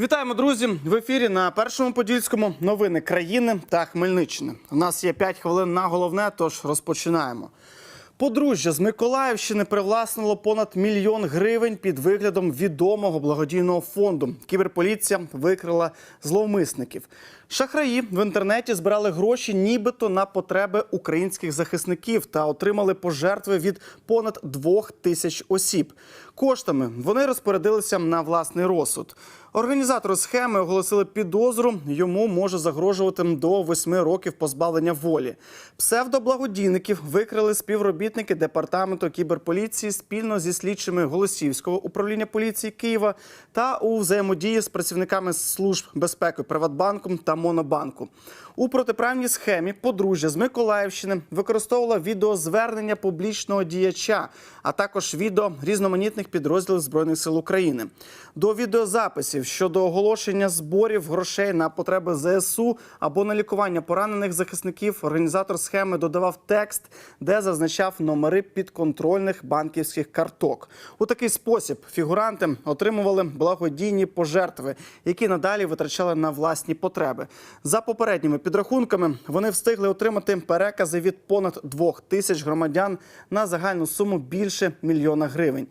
Вітаємо, друзі! В ефірі на першому подільському новини країни та Хмельниччини. У нас є 5 хвилин на головне, тож розпочинаємо. Подружжя з Миколаївщини привласнило понад мільйон гривень під виглядом відомого благодійного фонду. Кіберполіція викрила зловмисників. Шахраї в інтернеті збирали гроші, нібито на потреби українських захисників та отримали пожертви від понад двох тисяч осіб. Коштами вони розпорядилися на власний розсуд. Організатори схеми оголосили підозру. Йому може загрожувати до восьми років позбавлення волі. Псевдоблагодійників викрили співробітники департаменту кіберполіції спільно зі слідчими Голосівського управління поліції Києва та у взаємодії з працівниками служб безпеки Приватбанку та Монобанку. У протиправній схемі подружжя з Миколаївщини використовувала відеозвернення публічного діяча, а також відео різноманітних підрозділів збройних сил України. До відеозаписів щодо оголошення зборів грошей на потреби ЗСУ або на лікування поранених захисників. Організатор схеми додавав текст, де зазначав номери підконтрольних банківських карток. У такий спосіб фігуранти отримували благодійні пожертви, які надалі витрачали на власні потреби. За попередніми підрахунками вони встигли отримати перекази від понад двох тисяч громадян на загальну суму більше мільйона гривень.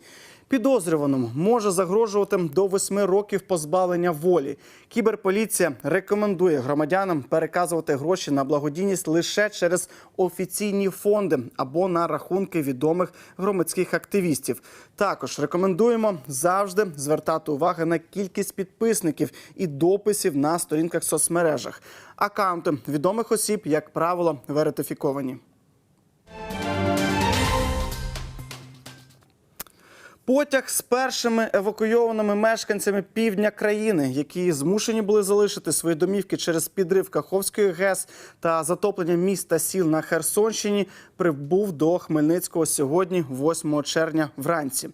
Підозрюваному може загрожувати до восьми років позбавлення волі. Кіберполіція рекомендує громадянам переказувати гроші на благодійність лише через офіційні фонди або на рахунки відомих громадських активістів. Також рекомендуємо завжди звертати увагу на кількість підписників і дописів на сторінках соцмережах. Акаунти відомих осіб, як правило, верифіковані. Потяг з першими евакуйованими мешканцями півдня країни, які змушені були залишити свої домівки через підрив Каховської ГЕС та затоплення міст та сіл на Херсонщині, прибув до Хмельницького сьогодні, 8 червня, вранці.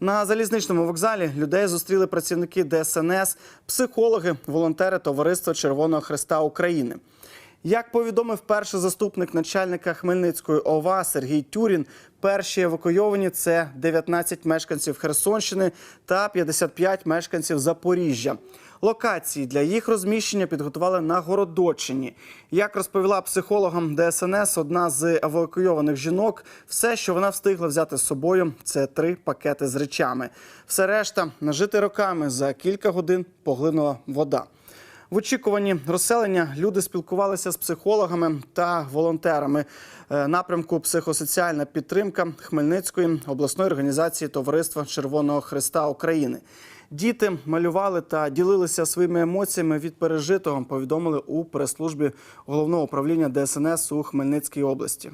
На залізничному вокзалі людей зустріли працівники ДСНС, психологи, волонтери Товариства Червоного Христа України. Як повідомив перший заступник начальника Хмельницької ОВА Сергій Тюрін, перші евакуйовані це 19 мешканців Херсонщини та 55 мешканців Запоріжжя. Локації для їх розміщення підготували на Городочині. Як розповіла психологам ДСНС, одна з евакуйованих жінок, все, що вона встигла взяти з собою, це три пакети з речами. Все решта нажити роками за кілька годин поглинула вода. В очікуванні розселення люди спілкувалися з психологами та волонтерами Е, напрямку психосоціальна підтримка Хмельницької обласної організації Товариства Червоного Христа України. Діти малювали та ділилися своїми емоціями від пережитого. Повідомили у прес-службі головного управління ДСНС у Хмельницькій області.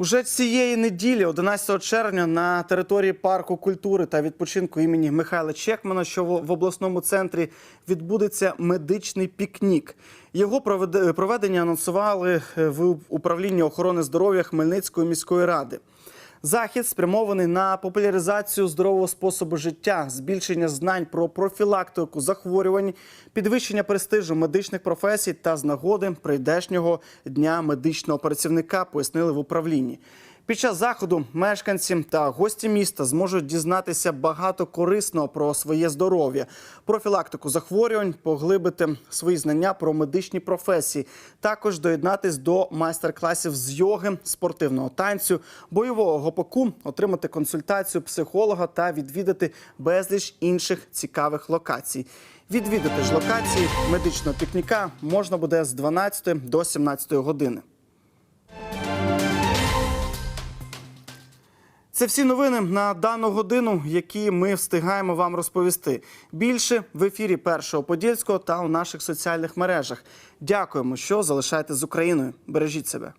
Уже цієї неділі, 11 червня, на території парку культури та відпочинку імені Михайла Чекмана, що в обласному центрі відбудеться медичний пікнік. Його проведе- проведення анонсували е, в управлінні охорони здоров'я Хмельницької міської ради. Захід спрямований на популяризацію здорового способу життя, збільшення знань про профілактику захворювань, підвищення престижу медичних професій та з нагоди прийдешнього дня медичного працівника, пояснили в управлінні. Під час заходу мешканці та гості міста зможуть дізнатися багато корисного про своє здоров'я, профілактику захворювань, поглибити свої знання про медичні професії, також доєднатись до майстер-класів з йоги, спортивного танцю, бойового гопаку, отримати консультацію психолога та відвідати безліч інших цікавих локацій. Відвідати ж локації медичного пікніка можна буде з 12 до 17 години. Це всі новини на дану годину, які ми встигаємо вам розповісти. Більше в ефірі першого подільського та у наших соціальних мережах. Дякуємо, що залишаєте з Україною. Бережіть себе.